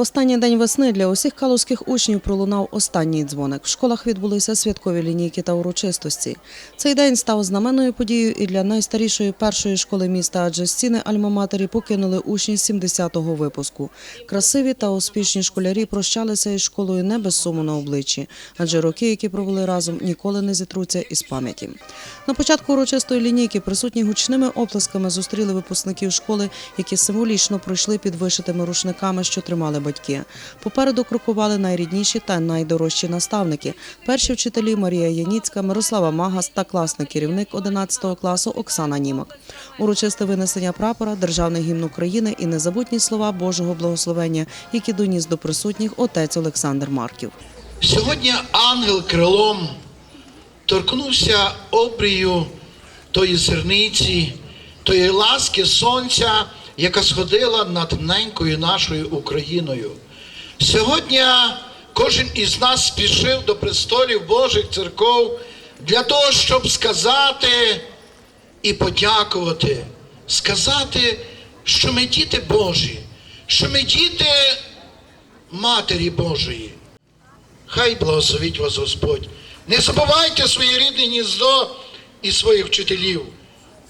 Останній день весни для усіх калузьких учнів пролунав останній дзвоник. В школах відбулися святкові лінійки та урочистості. Цей день став знаменною подією і для найстарішої першої школи міста, адже стіни Альма-Матері покинули учні 70-го випуску. Красиві та успішні школярі прощалися із школою не без суму на обличчі, адже роки, які провели разом, ніколи не зітруться із пам'яті. На початку урочистої лінійки присутні гучними оплесками зустріли випускників школи, які символічно пройшли під вишитими рушниками, що тримали батьки. Попереду крокували найрідніші та найдорожчі наставники. Перші вчителі Марія Яніцька, Мирослава Магас та класний керівник 11 класу Оксана Німак. Урочисте винесення прапора, державний гімн України і незабутні слова Божого благословення, які доніс до присутніх отець Олександр Марків. Сьогодні ангел крилом торкнувся обрію тої зерниці, тої ласки сонця, яка сходила над ненькою нашою Україною. Сьогодні кожен із нас спішив до престолів Божих церков для того, щоб сказати і подякувати, сказати, що ми діти Божі, що ми діти Матері Божої. Хай благословить вас Господь. Не забувайте своє рідне гніздо і своїх вчителів.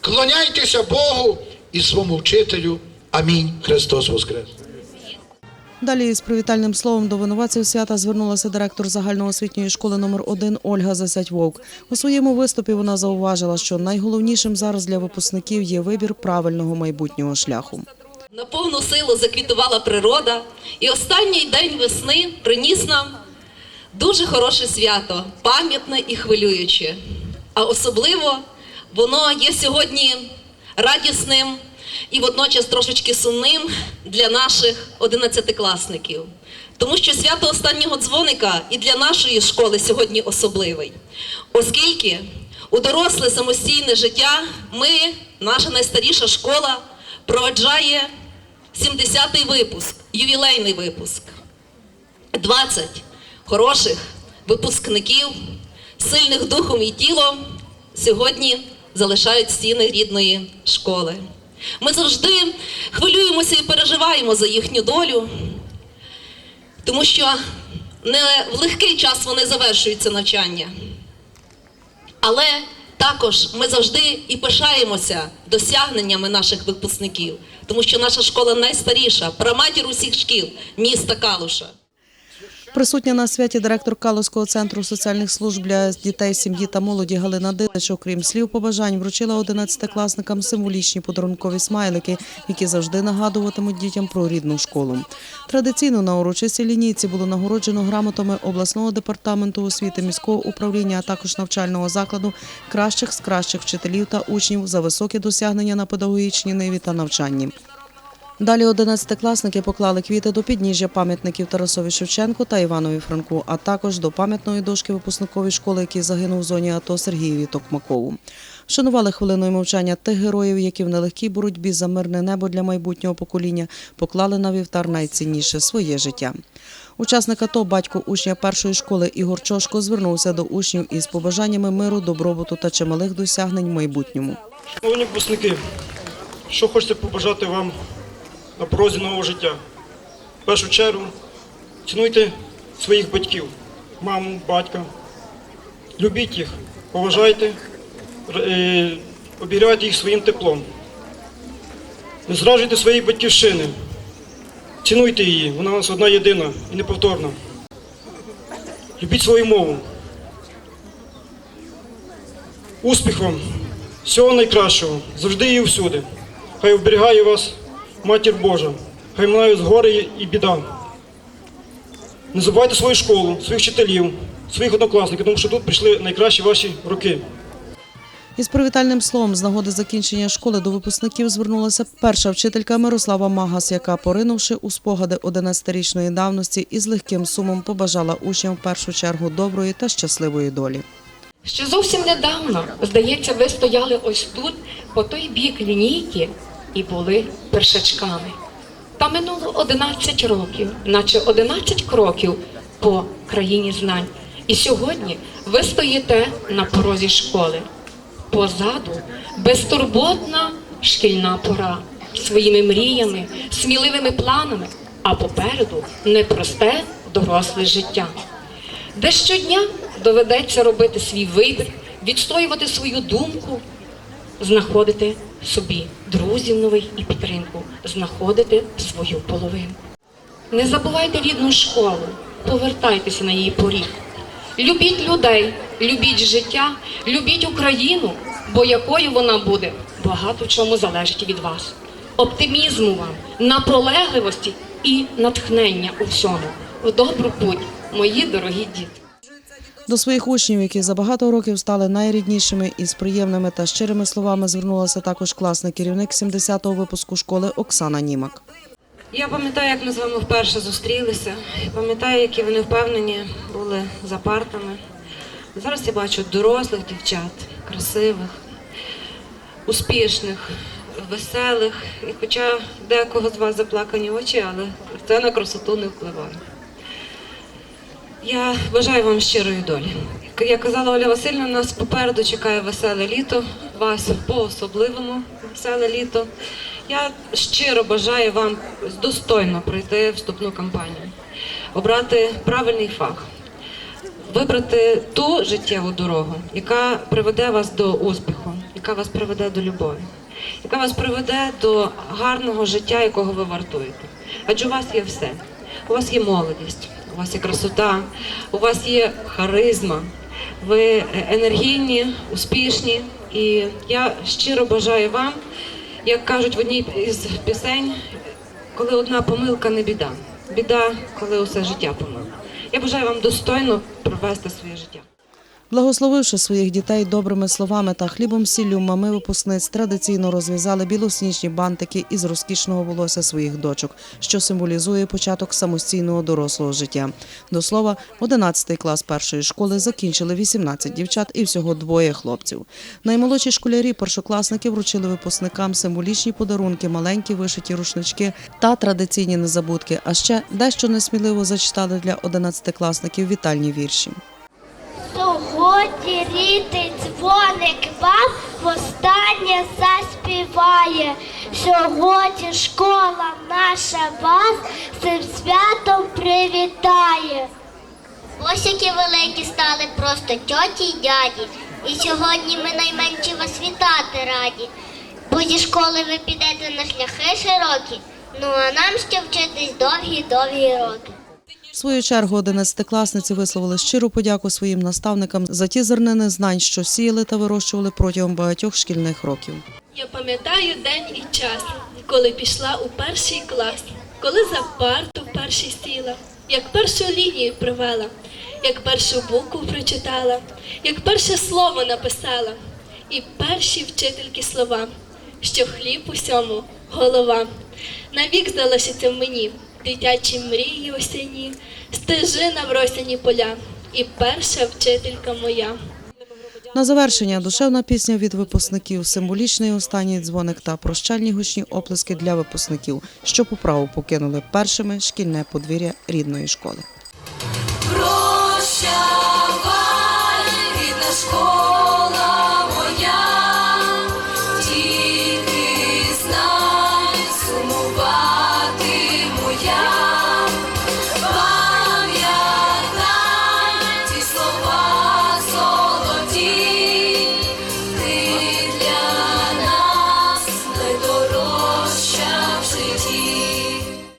Клоняйтеся Богу і своєму вчителю. Амінь. Христос Воскрес. Далі із привітальним словом до винуватців свята звернулася директор загальноосвітньої школи номер 1 Ольга Засядь Вовк. У своєму виступі вона зауважила, що найголовнішим зараз для випускників є вибір правильного майбутнього шляху. На повну силу заквітувала природа, і останній день весни приніс нам дуже хороше свято, пам'ятне і хвилююче. А особливо воно є сьогодні радісним і водночас трошечки сумним для наших одинадцятикласників. Тому що свято останнього дзвоника і для нашої школи сьогодні особливий, оскільки у доросле самостійне життя ми, наша найстаріша школа, проведжає 70-й випуск, ювілейний випуск. 20 хороших випускників, сильних духом і тілом сьогодні залишають стіни рідної школи. Ми завжди хвилюємося і переживаємо за їхню долю, тому що не в легкий час вони завершуються навчання. Але також ми завжди і пишаємося досягненнями наших випускників, тому що наша школа найстаріша, праматір усіх шкіл міста Калуша. Присутня на святі директор Калузького центру соціальних служб для дітей, сім'ї та молоді Галина Дилич, окрім слів побажань, вручила 11-класникам символічні подарункові смайлики, які завжди нагадуватимуть дітям про рідну школу. Традиційно на урочистій лінійці було нагороджено грамотами обласного департаменту освіти міського управління, а також навчального закладу кращих з кращих вчителів та учнів за високі досягнення на педагогічній ниві та навчанні. Далі одинадцятикласники поклали квіти до підніжжя пам'ятників Тарасові Шевченку та Іванові Франку, а також до пам'ятної дошки випускникової школи, який загинув в зоні АТО Сергієві Токмакову. Вшанували хвилиною мовчання тих героїв, які в нелегкій боротьбі за мирне небо для майбутнього покоління поклали на вівтар найцінніше своє життя. Учасник АТО, батько учня першої школи Ігор Чошко звернувся до учнів із побажаннями миру, добробуту та чималих досягнень в майбутньому. Шановні випускники, що хочеться побажати вам на порозі нового життя? В першу чергу цінуйте своїх батьків, маму, батька, любіть їх, поважайте, е, обігрівайте їх своїм теплом. Не зраджуйте своєї батьківщини, цінуйте її, вона у нас одна єдина і неповторна. Любіть свою мову. Успіх вам! Всього найкращого, завжди і всюди. Хай оберігає вас Матір Божа, хай минає з гори і біда. Не забувайте свою школу, своїх вчителів, своїх однокласників, тому що тут прийшли найкращі ваші роки. Із привітальним словом з нагоди закінчення школи до випускників звернулася перша вчителька Мирослава Магас, яка, поринувши у спогади 11-річної давності, із легким сумом побажала учням в першу чергу доброї та щасливої долі. Ще зовсім недавно, здається, ви стояли ось тут, по той бік лінійки, і були першачками. Та минуло 11 років, наче 11 кроків по країні знань. І сьогодні ви стоїте на порозі школи. Позаду безтурботна шкільна пора своїми мріями, сміливими планами. а попереду непросте доросле життя, де щодня доведеться робити свій вибір, відстоювати свою думку, знаходити собі друзів нових і підтримку, знаходити свою половину. Не забувайте рідну школу, повертайтеся на її поріг. Любіть людей, любіть життя, любіть Україну, бо якою вона буде, багато чому залежить від вас. Оптимізму вам, наполегливості і натхнення у всьому. В добру путь, мої дорогі діти. До своїх учнів, які за багато років стали найріднішими і з приємними та щирими словами звернулася також класний керівник 70-го випуску школи Оксана Німак. Я пам'ятаю, як ми з вами вперше зустрілися. Пам'ятаю, які вони впевнені були за партами. Зараз я бачу дорослих дівчат, красивих, успішних, веселих. І хоча декого з вас заплакані очі, але це на красоту не впливає. Я бажаю вам щирої долі. Як казала Оля Васильівна, нас попереду чекає веселе літо, вас по-особливому веселе літо. Я щиро бажаю вам достойно пройти вступну кампанію, обрати правильний фах, вибрати ту життєву дорогу, яка приведе вас до успіху, яка вас приведе до любові, яка вас приведе до гарного життя, якого ви вартуєте. Адже у вас є все. У вас є молодість, у вас є красота, у вас є харизма, ви енергійні, успішні. І я щиро бажаю вам, як кажуть в одній із пісень, коли одна помилка не біда. Біда, коли усе життя помилка. Я бажаю вам достойно провести своє життя. Благословивши своїх дітей добрими словами та хлібом сіллю, мами випускниць традиційно розв'язали білосніжні бантики із розкішного волосся своїх дочок, що символізує початок самостійного дорослого життя. До слова, 11 клас першої школи закінчили 18 дівчат і всього двоє хлопців. Наймолодші школярі, першокласники вручили випускникам символічні подарунки, маленькі вишиті рушнички та традиційні незабудки. А ще дещо несміливо зачитали для 11-класників вітальні вірші. Сьогодні рідний дзвоник вам востаннє заспіває. Сьогодні школа наша вас цим святом привітає. Ось які великі стали просто тьоті й дяді. І сьогодні ми найменші вас вітати раді. Бо зі школи ви підете на шляхи широкі, ну а нам ще вчитись довгі-довгі роки. В свою чергу одинадцятикласниці висловили щиру подяку своїм наставникам за ті зернини знань, що сіяли та вирощували протягом багатьох шкільних років. Я пам'ятаю день і час, коли пішла у перший клас, коли за парту вперше сіла, як першу лінію провела, як першу букву прочитала, як перше слово написала, і перші вчительки слова, що хліб усьому голова. Навік залишиться мені дитячі мрії осінні, стежина в росяні поля, і перша вчителька моя. На завершення душевна пісня від випускників, символічний останній дзвоник та прощальні гучні оплески для випускників, що по праву покинули першими шкільне подвір'я рідної школи.